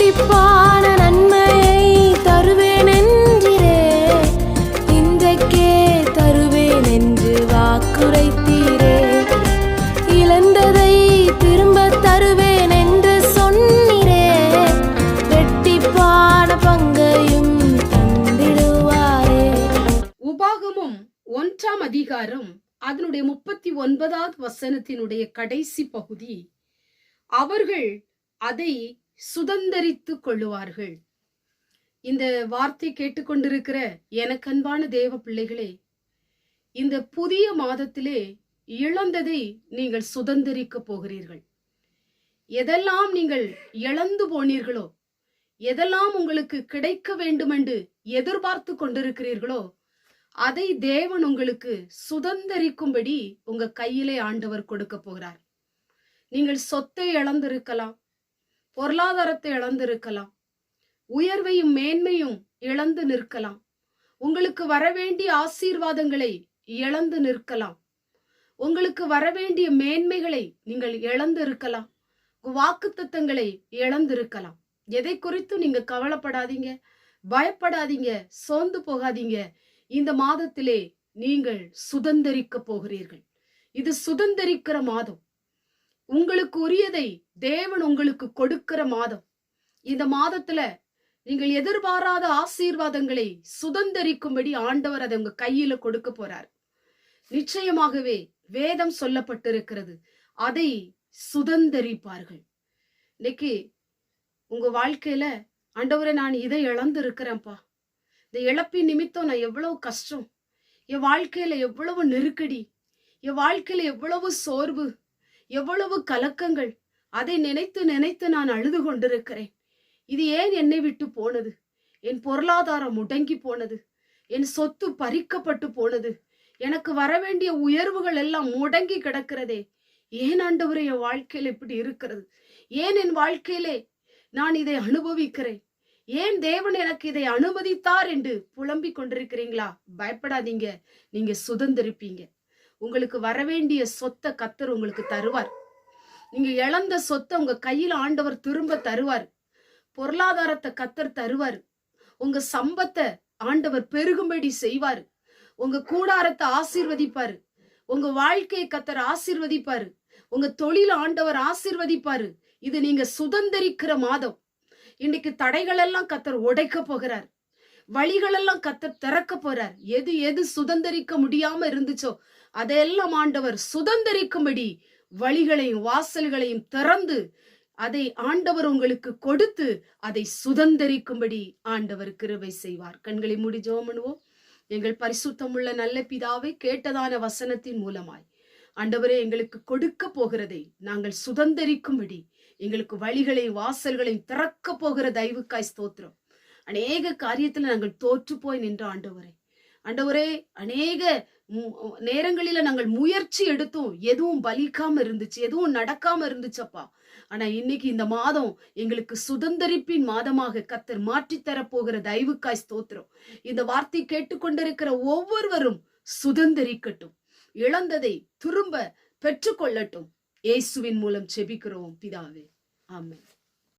ரெட்டிப்பான நன்மையை தருவேன் என்றிரே இன்றைக்கே தருவேன் என்று வாக்குரைத்தீரே. இழந்ததை திரும்ப தருவேன் என்று சொன்னீரே. ரெட்டிப்பான பங்கையும் தந்திடுவாரே. உபாகமும் ஒன்றாம் அதிகாரம் அதனுடைய முப்பத்தி ஒன்பதாவது வசனத்தினுடைய கடைசி பகுதி. அவர்கள் அதை சுதந்தரித்துக் கொள்ளுவார்கள். இந்த வார்த்தை கேட்டுக்கொண்டிருக்கிற எனக்கன்பான தேவ பிள்ளைகளே இந்த புதிய மாதத்திலே இழந்ததை நீங்கள் சுதந்தரிக்க போகிறீர்கள். எதெல்லாம் நீங்கள் இழந்து போனீர்களோ எதெல்லாம் உங்களுக்கு கிடைக்க வேண்டுமென்று எதிர்பார்த்து கொண்டிருக்கிறீர்களோ அதை தேவன் உங்களுக்கு சுதந்தரிக்கும்படி உங்க கையிலே ஆண்டவர் கொடுக்க போகிறார். நீங்கள் சொத்தை இழந்திருக்கலாம் பொருளாதாரத்தை இழந்திருக்கலாம். உயர்வையும் மேன்மையும் இழந்து நிற்கலாம். உங்களுக்கு வரவேண்டிய ஆசீர்வாதங்களை இழந்து நிற்கலாம். உங்களுக்கு வரவேண்டிய மேன்மைகளை நீங்கள் இழந்து இருக்கலாம் வாக்குத்தத்தங்களை இழந்திருக்கலாம். எதை குறித்து நீங்க கவலைப்படாதீங்க. பயப்படாதீங்க. சோர்ந்து போகாதீங்க. இந்த மாதத்திலே நீங்கள் சுதந்திரிக்க போகிறீர்கள். இது சுதந்தரிக்கிற மாதம். உங்களுக்கு உரியதை தேவன் உங்களுக்கு கொடுக்கிற மாதம். இந்த மாதத்துல நீங்கள் எதிர்பாராத ஆசீர்வாதங்களை சுதந்தரிக்கும்படி ஆண்டவர் அதை உங்க கையில கொடுக்க போறார். நிச்சயமாகவே வேதம் சொல்லப்பட்டிருக்கிறது. அதை சுதந்தரிப்பார்கள். இன்னைக்கு உங்க வாழ்க்கையில ஆண்டவரை நான் இதை இழந்து இருக்கிறேன்ப்பா இந்த இழப்பின் நிமித்தம் நான் எவ்வளவு கஷ்டம். என் வாழ்க்கையில எவ்வளவு நெருக்கடி. என் வாழ்க்கையில எவ்வளவு சோர்வு. எவ்வளவு கலக்கங்கள். அதை நினைத்து நினைத்து நான் அழுது கொண்டிருக்கிறேன். இது ஏன் என்னை விட்டு போனது? என் பொருளாதாரம் முடங்கி போனது. என் சொத்து பறிக்கப்பட்டு போனது. எனக்கு வரவேண்டிய உயர்வுகள் எல்லாம் முடங்கி கிடக்கிறதே. ஏன் ஆண்டவர் என் வாழ்க்கையில் இப்படி இருக்கிறது? ஏன் என் வாழ்க்கையிலே நான் இதை அனுபவிக்கிறேன்? ஏன் தேவன் எனக்கு இதை அனுமதித்தார் என்று புலம்பிக் கொண்டிருக்கிறீங்களா? பயப்படாதீங்க. நீங்க சுதந்திருப்பீங்க. உங்களுக்கு வரவேண்டிய சொத்தை கத்தர் உங்களுக்கு தருவார். நீங்க இழந்த சொத்தை உங்க கையில ஆண்டவர் திரும்ப தருவார். பொருளாதாரத்தை கத்தர் தருவார். உங்க சம்பத்தை ஆண்டவர் பெருகும்படி செய்வார். உங்க கூடாரத்தை ஆசீர்வதிப்பாரு. உங்க வாழ்க்கையை கத்தர் ஆசீர்வதிப்பாரு. உங்க தொழில் ஆண்டவர் ஆசீர்வதிப்பாரு. இது நீங்க சுதந்திரிக்கிற மாதம். இன்னைக்கு தடைகள் எல்லாம் கத்தர் உடைக்க போகிறார். வழிகளெல்லாம் கத்த திறக்க போறார். எது எது சுதந்திரிக்க முடியாம இருந்துச்சோ அதையெல்லாம் ஆண்டவர் சுதந்திரிக்கும்படி வழிகளையும் வாசல்களையும் திறந்து அதை ஆண்டவர் உங்களுக்கு கொடுத்து அதை சுதந்திரிக்கும்படி ஆண்டவர் கிருபை செய்வார். கண்களை மூடி ஜெபம் எங்கள் பரிசுத்தமுள்ள நல்ல பிதாவை கேட்டதான வசனத்தின் மூலமாய் ஆண்டவரே எங்களுக்கு கொடுக்க போகிறதை நாங்கள் சுதந்திரிக்கும்படி எங்களுக்கு வழிகளையும் வாசல்களையும் திறக்க போகிற தயவுக்காய் ஸ்தோத்திரம். அநேக காரியத்தில் நாங்கள் தோற்று போய் நின்ற ஆண்டவரே. ஆண்டவரே அநேக நேரங்களில் நேரங்களில நாங்கள் முயற்சி எடுத்தோம் எதுவும் பலிக்காம இருந்துச்சு எதுவும் நடக்காம இருந்துச்சப்பா. ஆனா இன்னைக்கு இந்த மாதம் எங்களுக்கு சுதந்திரிப்பின் மாதமாக கத்தர் மாற்றித் தரப் போகிற தயவுக்காய் ஸ்தோத்திரம். இந்த வார்த்தை கேட்டுக்கொண்டிருக்கிற ஒவ்வொருவரும் சுதந்திரிக்கட்டும் இழந்ததை திரும்ப பெற்றுக்கொள்ளட்டும். இயேசுவின் மூலம் செபிக்கிறோம் பிதாவே. ஆமாம்